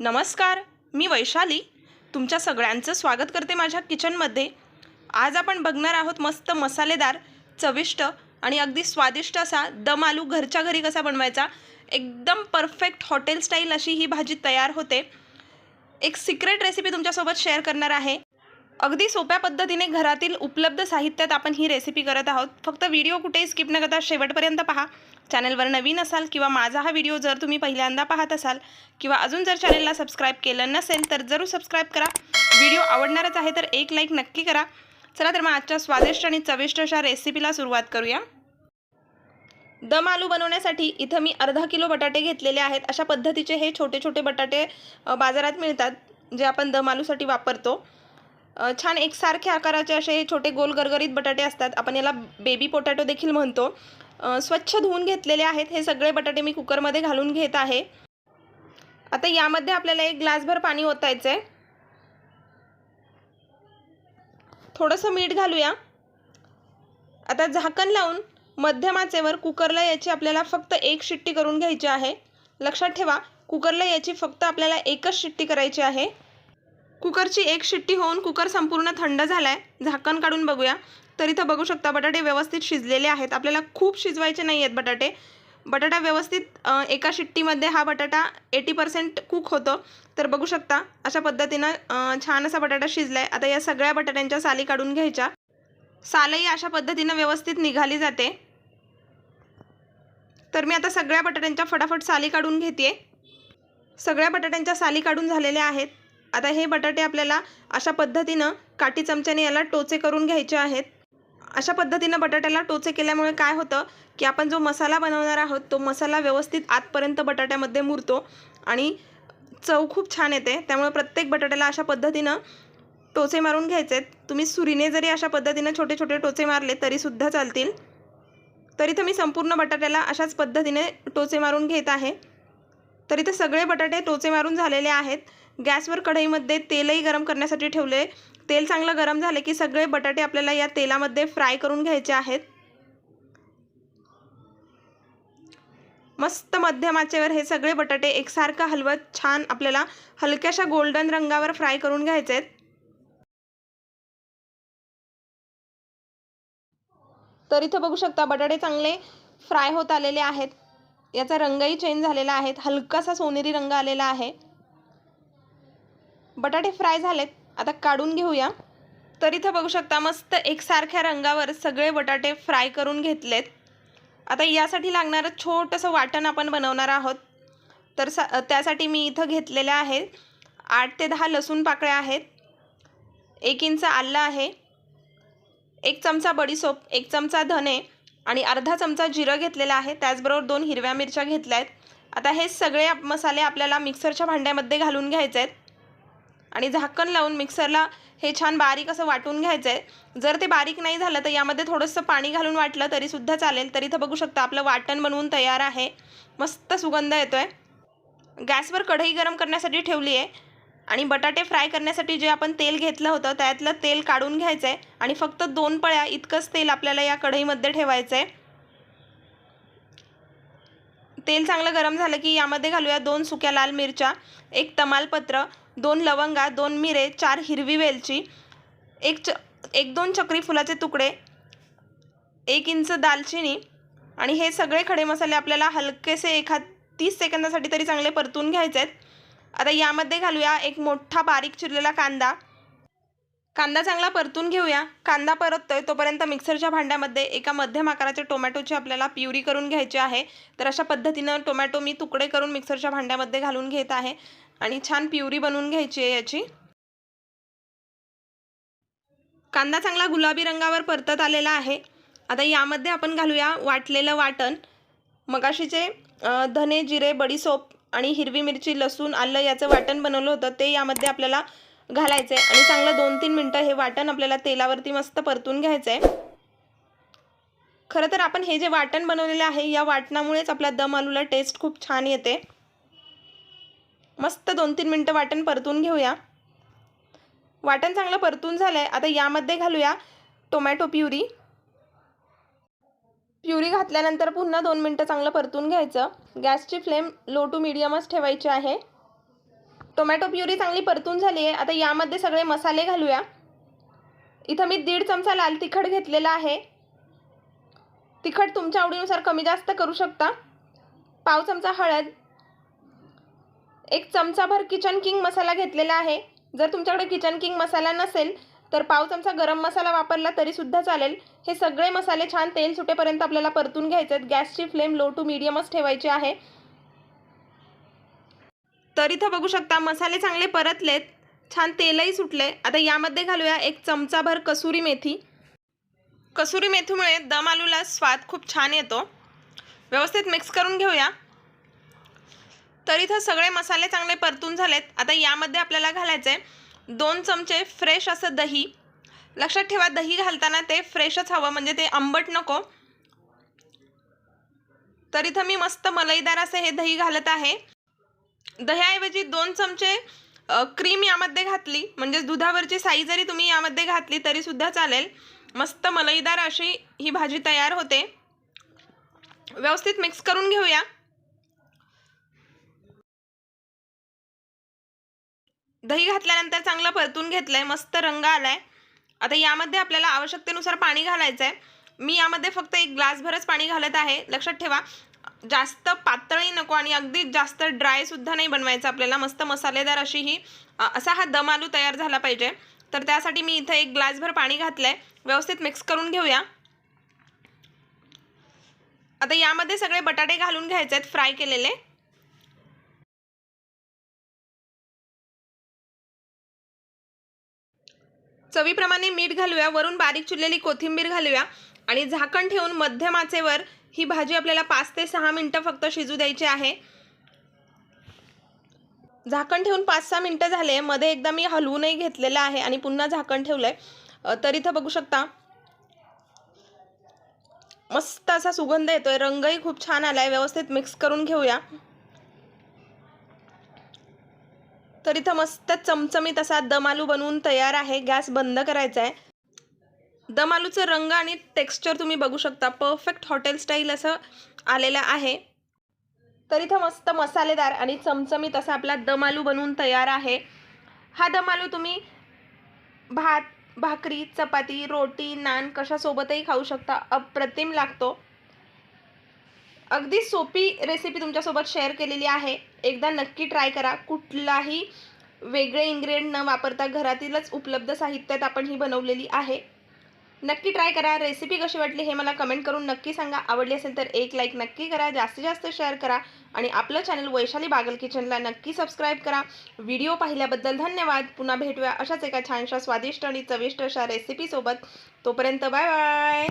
नमस्कार मी वैशाली. तुमच्या सगळ्यांचं स्वागत करते माझ्या किचनमध्ये. आज आपण बघणार आहोत मस्त मसालेदार चविष्ट आणि अगदी स्वादिष्ट असा दम आलू घरच्या घरी कसा बनवायचा. एकदम परफेक्ट हॉटेल स्टाईल अशी ही भाजी तयार होते. एक सिक्रेट रेसिपी तुमच्यासोबत शेअर करणार आहे. अगदी सोप्या पद्धतीने घरातील उपलब्ध साहित्यात आपण ही रेसिपी करत आहोत. फक्त व्हिडिओ कुठेही स्किप न करता शेवटपर्यंत पहा. चॅनलवर नवीन असाल किंवा माझा हा व्हिडिओ जर तुम्ही पहिल्यांदा पाहत असाल किंवा अजून जर चॅनलला सबस्क्राईब केलं नसेल तर जरूर सबस्क्राईब करा. व्हिडिओ आवडणारच आहे तर एक लाईक नक्की करा. चला तर मग आजच्या स्वादिष्ट आणि चविष्ट अशा रेसिपीला सुरुवात करूया. दम आलू बनवण्यासाठी इथं मी अर्धा किलो बटाटे घेतलेले आहेत. अशा पद्धतीचे हे छोटे छोटे बटाटे बाजारात मिळतात जे आपण दम आलूसाठी वापरतो. छान एकसारख्या आकाराचे असे छोटे गोल गरगरीत बटाटे असतात. आपण याला बेबी पोटॅटो देखील म्हणतो. स्वच्छ धुवून घेतलेले आहेत. हे सगळे बटाटे मी कुकरमध्ये घालून घेत आहे. आता यामध्ये आपल्याला एक ग्लासभर पाणी ओतायचं आहे थोडंसं मीठ घालूया. आता झाकण लावून मध्यमाचेवर कुकरला याची आपल्याला फक्त एक शिट्टी करून घ्यायची आहे. लक्षात ठेवा कुकरला याची फक्त आपल्याला एकच शिट्टी करायची आहे. कुकरची एक शिट्टी होऊन कुकर संपूर्ण थंड झाला आहे झाकण काढून बघूया. तर इथं बघू शकता बटाटे व्यवस्थित शिजलेले आहेत. आपल्याला खूप शिजवायचे नाही आहेत बटाटे. बटाटा व्यवस्थित एका शिट्टीमध्ये हा बटाटा एटी पर्सेंट कुक होतो. तर बघू शकता अशा पद्धतीनं छान असा बटाटा शिजला आहे आता या सगळ्या बटाट्यांच्या साली काढून घ्यायच्या. सालही अशा पद्धतीनं व्यवस्थित निघाली जाते. तर मी आता सगळ्या बटाट्यांच्या फटाफट साली काढून घेते सगळ्या बटाट्यांच्या साली काढून झालेल्या आहेत. आता हे बटाटे आपल्याला अशा पद्धतीनं काठी चमच्याने याला टोचे करून घ्यायचे आहेत. अशा पद्धतीनं बटाट्याला टोचे केल्यामुळे काय होतं की आपण जो मसाला बनवणार आहोत तो मसाला व्यवस्थित आतपर्यंत बटाट्यामध्ये मुरतो आणि चव खूप छान येते. त्यामुळे प्रत्येक बटाट्याला अशा पद्धतीनं टोचे मारून घ्यायचे आहेत तुम्ही सुरीने जरी अशा पद्धतीनं छोटे छोटे टोचे मारले तरीसुद्धा चालतील. तरी तर मी संपूर्ण बटाट्याला अशाच पद्धतीने टोचे मारून घेत आहे. तरी तर सगळे बटाटे टोचे मारून झालेले आहेत. गॅसवर कढईमध्ये तेलही गरम करण्यासाठी ठेवले. तेल चांगलं गरम झाले की सगळे बटाटे आपल्याला या तेलामध्ये फ्राय करून घ्यायचे आहेत. मस्त मध्यम आचेवर हे सगळे बटाटे एकसारखं हलवत छान आपल्याला हलक्याशा गोल्डन रंगावर फ्राय करून घ्यायचे आहेत. तर इथं बघू शकता बटाटे चांगले फ्राय होत आलेले आहेत. याचा रंगही चेंज झालेला आहे. हलकासा सोनेरी रंग आलेला आहे. बटाटे फ्राय झालेत. आता काढून घेऊया. तर इथं बघू शकता मस्त एकसारख्या रंगावर सगळे बटाटे फ्राय करून घेतलेत. आता यासाठी लागणारं छोटंसं वाटण आपण बनवणार आहोत. तर सा त्यासाठी मी इथं घेतलेल्या आहेत आठ ते दहा लसूण पाकळ्या आहेत. एक इंच आलं आहे. एक चमचा बडीसोप एक चमचा धने आणि अर्धा चमचा जिरं घेतलेलं आहे. त्याचबरोबर दोन हिरव्या मिरच्या घेतल्या आहेत. आता हे सगळे मसाले आपल्याला मिक्सरच्या भांड्यामध्ये घालून घ्यायचे आहेत. आणि झाकण लावून मिक्सरला हे छान बारीक असं वाटून घ्यायचं आहे जर ते बारीक नाही झालं तर यामध्ये थोडंसं पाणी घालून वाटलं तरीसुद्धा चालेल. तरी इथं बघू शकता आपलं वाटण बनवून तयार आहे. मस्त सुगंध येतो आहे गॅसवर कढई गरम करण्यासाठी ठेवली आहे आणि बटाटे फ्राय करण्यासाठी जे आपण तेल घेतलं होतं त्यातलं तेल काढून घ्यायचं आहे आणि फक्त दोन पळ्या इतकंच तेल आपल्याला या कढईमध्ये ठेवायचं आहे तेल चांगलं गरम झालं की यामध्ये घालूया दोन सुक्या लाल मिरच्या एक तमालपत्र दोन लवंगा दोन मिरे चार हिरवी वेलची एक च एक दोन चक्री फुलाचे तुकडे एक इंच दालचिनी आणि हे सगळे खडे मसाले आपल्याला हलकेसे एखाद तीस सेकंदासाठी तरी चांगले परतून घ्यायचे आहेत. आता यामध्ये घालूया एक मोठा बारीक चिरलेला कांदा. कांदा चांगला परतून घेऊया. कांदा परततोय तोपर्यंत मिक्सरच्या भांड्यामध्ये एका मध्यम आकाराच्या टोमॅटोची आपल्याला प्युरी करून घ्यायची आहे. तर अशा पद्धतीनं टोमॅटो मी तुकडे करून मिक्सरच्या भांड्यामध्ये घालून घेत आहे. आणि छान प्युरी बनवून घ्यायची आहे याची. कांदा चांगला गुलाबी रंगावर परतत आलेला आहे. आता यामध्ये आपण घालूया वाटलेलं वाटण. मगाशीचे धने जिरे बडीसोप आणि हिरवी मिरची लसूण आलं याचं वाटण बनवलं होतं. ते यामध्ये आपल्याला घालायचं आहे. आणि चांगलं दोन तीन मिनटं हे वाटण आपल्याला तेलावरती मस्त परतून घ्यायचं आहे. खरं तर आपण हे जे वाटण बनवलेलं आहे या वाटणामुळेच आपल्या दम आलूला टेस्ट खूप छान येते. मस्त दोन तीन मिनटं वाटण परतून घेऊया. वाटण चांगलं परतून झालं आहे आता यामध्ये घालूया टोमॅटो प्युरी. प्युरी घातल्यानंतर पुन्हा दोन मिनटं चांगलं परतून घ्यायचं. गॅसची फ्लेम लो टू मिडियमच ठेवायची आहे. टोमॅटो प्युरी चांगली परतून झाली आहे आता यामध्ये सगळे मसाले घालूया. इथं मी दीड चमचा लाल तिखट घेतलेला आहे. तिखट तुमच्या आवडीनुसार कमी जास्त करू शकता. पाव चमचा हळद एक चमचाभर किचन किंग मसाला घेतलेला आहे. जर तुमच्याकडे किचन किंग मसाला नसेल तर पाव चमचा गरम मसाला वापरला तरीसुद्धा चालेल. हे सगळे मसाले छान तेल सुटेपर्यंत आपल्याला परतून घ्यायचे आहेत. गॅसची फ्लेम लो टू मिडियमच ठेवायची आहे. तर इथं बघू शकता मसाले चांगले परतलेत. छान तेलही सुटले. आता यामध्ये घालूया एक चमचाभर कसुरी मेथी. कसुरी मेथीमुळे दम आलूला स्वाद खूप छान येतो. व्यवस्थित मिक्स करून घेऊया. तर इथं सगळे मसाले चांगले परतून झालेत. आता यामध्ये आपल्याला घालायचे दोन चमचे फ्रेश असं दही. लक्षात ठेवा दही घालताना ते फ्रेशच हवं म्हणजे ते आंबट नको. तर इथं मी मस्त मलईदार असं हे दही घालत आहे. दह्याऐवजी दोन चमचे क्रीम यामध्ये घातली म्हणजे दुधावरची साई जरी तुम्ही यामध्ये घातली तरीसुद्धा चालेल. मस्त मलईदार अशी ही भाजी तयार होते. व्यवस्थित मिक्स करून घेऊया. दही घातल्यानंतर चांगलं परतून घेतलंय मस्त रंग आलाय. आता यामध्ये आपल्याला आवश्यकतेनुसार पाणी घालायचं आहे मी यामध्ये फक्त एक ग्लासभरच पाणी घालत आहे. लक्षात ठेवा जास्त पातळी नको आणि अगदी जास्त ड्राय सुद्धा नाही बनवायचं आपल्याला. मस्त मसालेदार अशी ही असा हा दम आलू तयार झाला पाहिजे. तर त्यासाठी मी इथं एक ग्लासभर पाणी घातलंय. व्यवस्थित मिक्स करून घेऊया. आता यामध्ये सगळे बटाटे घालून घ्यायचे आहेत फ्राय केलेले. चवीप्रमाणे मीठ घालूया वरून बारीक चिरलेली कोथिंबीर घालूया आणि झाकण ठेवून मध्यम आचेवर ही भाजी आपल्याला पाच ते सहा मिनटं फक्त शिजू द्यायची आहे. झाकण ठेवून पाच सहा मिनटं झाले मध्ये एकदा मी हलवूनही घेतलेलं आहे आणि पुन्हा झाकण ठेवलं अ, तर इथं बघू शकता मस्त असा सुगंध येतोय रंगही खूप छान आलाय व्यवस्थित मिक्स करून घेऊया. तर इथं मस्त चमचमीत असा दम आलू बनवून तयार आहे. गॅस बंद करायचा आहे. दम आलूचं रंग आणि टेक्स्चर तुम्ही बघू शकता. परफेक्ट हॉटेल स्टाईल असं आलेलं आहे. तर इथं मस्त मसालेदार आणि चमचमीत असा आपला दम आलू बनवून तयार आहे. हा दम आलू तुम्ही भात भाकरी चपाती रोटी नान कशासोबतही खाऊ शकता. अप्रतिम लागतो. अगदी सोपी रेसिपी तुमच्यासोबत शेअर केलेली आहे. एकदा नक्की ट्राय करा. कुठलाही वेगळे इन्ग्रेडियंट न वापरता घरातीलच उपलब्ध साहित्यात आपण ही बनवलेली आहे. नक्की ट्राय करा. रेसिपी कशी वाटली हे मला कमेंट करून नक्की सांगा. आवडली असेल तर एक लाईक नक्की करा. जास्तीत जास्त शेअर करा. आणि आपलं चॅनल वैशाली बागल किचनला नक्की सबस्क्राईब करा. व्हिडिओ पाहिल्याबद्दल धन्यवाद. पुन्हा भेटूया अशाच एका छानशा स्वादिष्ट आणि चविष्ट अशा रेसिपीसोबत तोपर्यंत बाय बाय